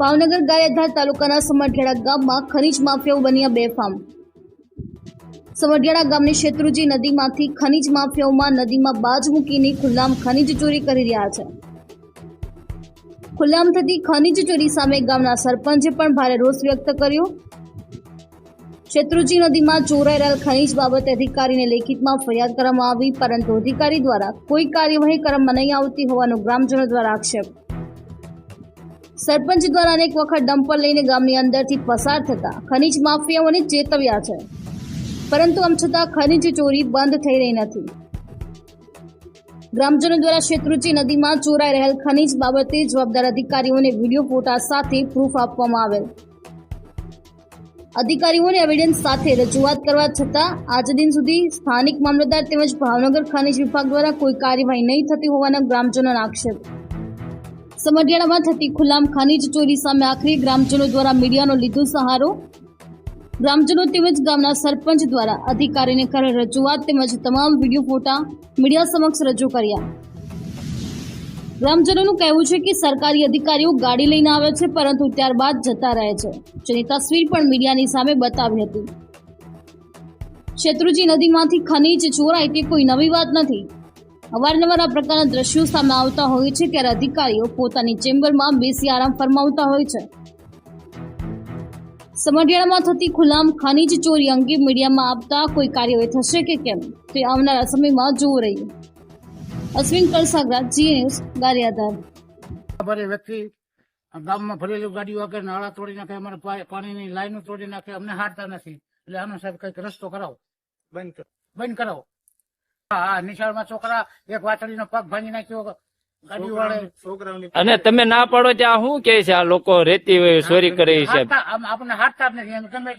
ભાવનગર ગારિયાધાર તાલુકાના સમઢિયાળા ગામમાં ખનીજ માફિયાઓ બન્યા બેફામ સમઢિયાળા ગામની શેત્રુજી નદીમાંથી ખનીજ માફિયાઓમાં નદીમાં બાજ મૂકીને ખુલ્લામ ખનીજ ચોરી કરી રહ્યા છે. ખુલ્લામ થતી ખનીજ ચોરી સામે ગામના સરપંચે પણ ભારે રોષ વ્યક્ત કર્યો. શેત્રુજી નદીમાં ચોરાઈ રહેલ ખનીજ બાબતે અધિકારીને લેખિતમાં ફરિયાદ કરવામાં આવી, પરંતુ અધિકારી દ્વારા કોઈ કાર્યવાહી કરવામાં નહીં આવતી હોવાનો ગ્રામજનો દ્વારા આક્ષેપ. સરપંચ દ્વારા અનેક વખત ડમ્પર લઈને ગામની અંદરથી પસાર થતા ખનીજ માફિયાઓને ચેતવ્યા છે. પરંતુ આમ છતાં ખનીજ ચોરી બંધ થઈ રહી નથી. ગ્રામજનો દ્વારા શેત્રુચી નદીમાં ચોરાઈ રહેલ ખનીજ બાબતે જવાબદાર અધિકારીઓને વીડિયો ફોટા સાથે પ્રૂફ આપવામાં આવેલ. અધિકારીઓને એવિડન્સ સાથે રજૂઆત કરવા છતાં આજ દિન સુધી સ્થાનિક મામલતદાર તેમજ ભાવનગર ખનીજ વિભાગ દ્વારા કોઈ કાર્યવાહી નહીં થતી હોવાના ગ્રામજનોના આક્ષેપ સમઢિયાળામાં થતી ખુલ્લામ ખનીજ ચોરી સામે આખરી ગ્રામજનો દ્વારા મીડિયાનો લીધો સહારો. ગ્રામજનો તેમજ ગામના સરપંચ દ્વારા અધિકારીને કરેલ રજૂઆત તેમજ તમામ વીડિયો ફોટા મીડિયા સમક્ષ રજૂ કર્યા. ગ્રામજનોનું કહેવું છે કે સરકારી અધિકારીઓ ગાડી લઈને આવે છે પરંતુ ત્યારબાદ જતા રહે છે, જેની તસવીર પણ મીડિયાની સામે બતાવી હતી. શેત્રુજી નદીમાંથી ખનીજ ચોરાય તે કોઈ નવી વાત નથી. અવારનવાર આ પ્રકારના દ્રશ્યો સામે આવતા હોય છે ત્યારે અધિકારીઓ પોતાની ચેમ્બરમાં બેસી આરામ ફરમાવતા હોય છે. સમઢિયાળામાં થતી ખુલ્લામ ખનીજ ચોરી અંગે મીડિયામાં આપતા કોઈ કાર્યવાહી થશે કે કેમ? તે આવનારા સમયમાં જોવું રહ્યું. Ashwin Kalsagara Zee news Gariyadhar. ખબર વ્યક્તિ ગામમાં ભરેલું ગાડીઓ આગળ નાળા તોડી નાખે અમારે પાણીની લાઈનો તોડી નાખે અમને હારતા નથી. એટલે આનો સાહેબ કંઈક રસ્તો કરાવો. બંધ બંધ કરાવો. હા હા નિશાળમાં છોકરા એક વાટડીનો પગ ભાંગી નાખ્યો અને તમે ના પાડો ત્યાં શું કે છે આ લોકો રેતી ચોરી કરે છે આમ આપણને નથી તમે